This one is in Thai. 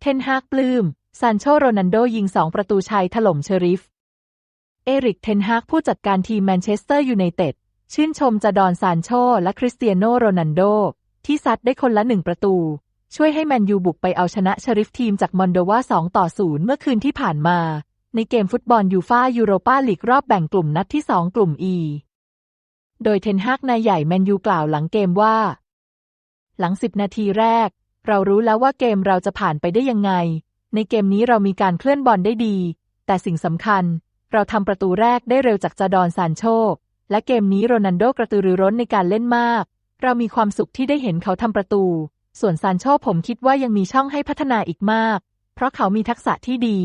เทนฮากปลื้ม ซานโชโรนันโดยิงสองประตูชัยถล่มเชอริฟ เอริกเทนฮากผู้จัดการทีมแมนเชสเตอร์ยูไนเต็ดชื่นชมจาดอนซานโชและคริสเตียโนโรนันโด ที่ซัดได้คนละหนึ่งประตู ช่วยให้แมนยูบุกไปเอาชนะเชอริฟทีมจากมอนโดวา2ต่อ0เมื่อคืนที่ผ่านมา ในเกมฟุตบอลยูฟ่ายูโรปาลีกรอบแบ่งกลุ่มนัดที่ 2 กลุ่ม E โดยเทนฮากนายใหญ่แมนยูกล่าวหลังเกมว่า หลัง 10 นาทีแรก เรารู้แล้วว่าเกมเราจะผ่านไปได้ยังไง ในเกมนี้เรามีการเคลื่อนบอลได้ดี แต่สิ่งสำคัญ เราทำประตูแรกได้เร็วจากจาดอนซานโชและเกมนี้โรนันโดกระตือรือร้นในการเล่นมาก เรามีความสุขที่ได้เห็นเขาทำประตู ส่วนซานโชผมคิดว่ายังมีช่องให้พัฒนาอีกมาก เพราะเขามีทักษะที่ดี